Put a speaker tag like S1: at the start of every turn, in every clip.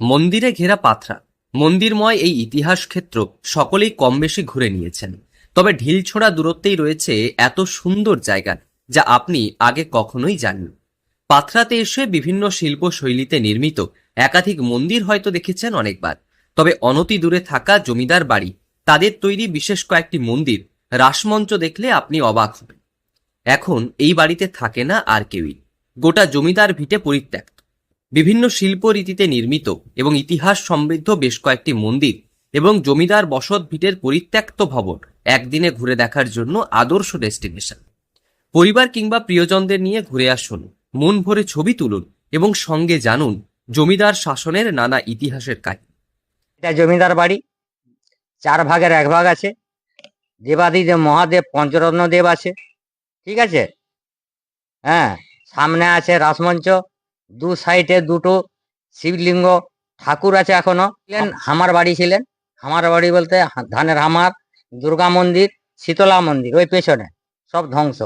S1: মন্দিরে ঘেরা পাথরা। মন্দিরময় এই ইতিহাস ক্ষেত্র সকলেই কম বেশি ঘুরে নিয়েছেন। তবে ঢিলছোড়া দূরত্বেই রয়েছে এত সুন্দর জায়গা যা আপনি আগে কখনোই জাননি। পাথরাতে এসে বিভিন্ন শিল্প শৈলীতে নির্মিত একাধিক মন্দির হয়তো দেখেছেন অনেকবার। তবে অনতি দূরে থাকা জমিদার বাড়ি, তাদের তৈরি বিশেষ কয়েকটি মন্দির, রাসমঞ্চ দেখলে আপনি অবাক হবেন। এখন এই বাড়িতে থাকে না আর কেউই। গোটা জমিদার ভিটে পরিত্যক্ত। বিভিন্ন শিল্প রীতিতে নির্মিত এবং ইতিহাস সমৃদ্ধ বেশ কয়েকটি মন্দির এবং জমিদার বসত ভিটের পরিত্যক্ত ভবন একদিনে ঘুরে দেখার জন্য আদর্শ ডেস্টিনেশন। পরিবার কিংবা প্রিয়জনদের নিয়ে ঘুরে আসুন, মন ভরে ছবি তুলুন এবং সঙ্গে জানুন জমিদার শাসনের নানা ইতিহাসের কাহিনী।
S2: এটা জমিদার বাড়ি, চার ভাগের এক ভাগ আছে। দেবাদিদেব, মহাদেব পঞ্চরত্ন দেব আছে। ঠিক আছে? হ্যাঁ সামনে আছে রাসমঞ্চ দু সাইডে দুটো শিবলিঙ্গ ঠাকুর আছে এখনও। ছিলেন, হামার বাড়ি ছিলেন। হামার বাড়ি বলতে ধানের হামার, দুর্গা মন্দির, শীতলা মন্দির, ওই পেছনে। সব ধ্বংস।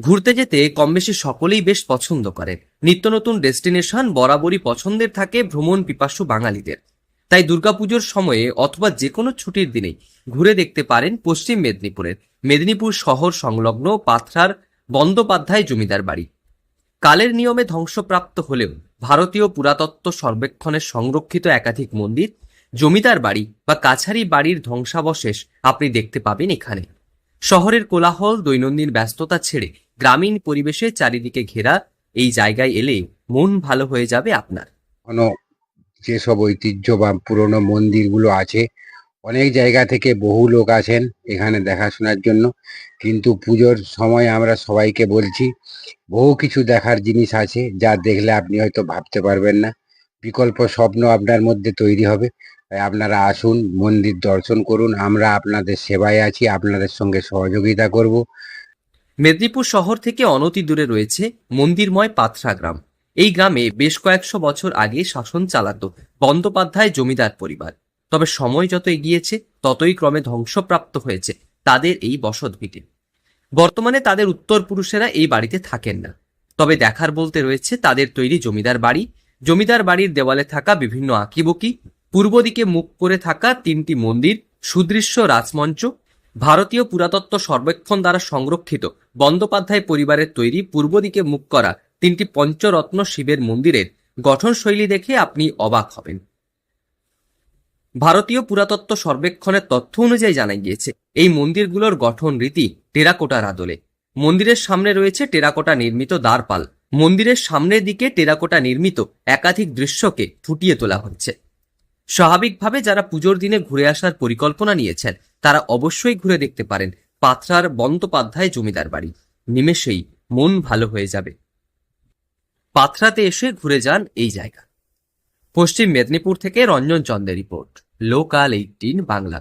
S1: ঘুরতে যেতে কম বেশি সকলেই বেশ পছন্দ করে। নিত্য নতুন ডেস্টিনেশন বরাবরই পছন্দের থাকে ভ্রমণ পিপাসু বাঙালিদের। তাই দুর্গাপুজোর সময়ে অথবা যে কোনো ছুটির দিনেই ঘুরে দেখতে পারেন পশ্চিম মেদিনীপুরের মেদিনীপুর শহর সংলগ্ন পাথরার বন্দ্যোপাধ্যায় জমিদার বাড়ি। কালের নিয়মে ধ্বংসপ্রাপ্ত হলেও ভারতীয় পুরাতত্ত্ব সর্বেক্ষণের সংরক্ষিত একাধিক মন্দির, জমিদার বাড়ি বা কাছারি বাড়ির ধ্বংসাবশেষ আপনি দেখতে পাবেন এখানে। শহরের কোলাহল, দৈনন্দিন ব্যস্ততা ছেড়ে গ্রামীণ পরিবেশে চারিদিকে ঘেরা এই জায়গায় এলে মন ভালো হয়ে যাবে আপনার।
S3: যেসব ঐতিহ্য বা পুরনো মন্দিরগুলো আছে অনেক জায়গা থেকে বহু লোক আসেন এখানে দেখাশোনার জন্য। কিন্তু পুজোর সময় আমরা সবাইকে বলছি, বহু কিছু দেখার জিনিস আছে যা দেখলে আপনি হয়তো ভাবতে পারবেন না। বিকল্প স্বপ্ন আপনার মধ্যে তৈরি হবে। তাই আপনারা আসুন, মন্দির দর্শন করুন। আমরা আপনাদের সেবায় আছি, আপনাদের সঙ্গে সহযোগিতা করব।
S1: মেদিনীপুর শহর থেকে অনতি দূরে রয়েছে মন্দিরময় পাথরা গ্রাম। এই গ্রামে বেশ কয়েকশো বছর আগে শাসন চালাতো বন্দ্যোপাধ্যায় জমিদার পরিবার। তবে সময় যত এগিয়েছে, ততই ক্রমে ধ্বংসপ্রাপ্ত হয়েছে তাদের এই বসত ভিটে বর্তমানে তাদের উত্তর পুরুষেরা এই বাড়িতে থাকেন না। তবে দেখার বলতে রয়েছে, তাদের তৈরি জমিদার বাড়ি, জমিদার বাড়ির দেওয়ালে থাকা বিভিন্ন আঁকিবুকি, পূর্ব দিকে মুখ করে থাকা তিনটি মন্দির, সুদৃশ্য রাজমঞ্চ, ভারতীয় পুরাতত্ত্ব সর্বেক্ষণ দ্বারা সংরক্ষিত বন্দ্যোপাধ্যায় পরিবারের তৈরি পূর্ব দিকে মুখ করা তিনটি পঞ্চরত্ন শিবের মন্দিরের গঠনশৈলী দেখে আপনি অবাক হবেন। ভারতীয় পুরাতত্ত্ব সর্বেক্ষণের তথ্য অনুযায়ী জানা গিয়েছে, এই মন্দিরগুলোর গঠন রীতি টেরাকোটার আদলে। মন্দিরের সামনে রয়েছে টেরাকোটা নির্মিত দ্বারপাল। মন্দিরের সামনের দিকে টেরাকোটা নির্মিত একাধিক দৃশ্যকে ফুটিয়ে তোলা হচ্ছে। স্বাভাবিকভাবে যারা পুজোর দিনে ঘুরে আসার পরিকল্পনা নিয়েছেন, তারা অবশ্যই ঘুরে দেখতে পারেন পাথরার বন্দ্যোপাধ্যায় জমিদার বাড়ি। নিমেষেই মন ভালো হয়ে যাবে। পাথরাতে এসে ঘুরে যান এই জায়গা। পশ্চিম মেদিনীপুর থেকে রঞ্জন চন্দের রিপোর্ট লোকাল এইটিন বাংলা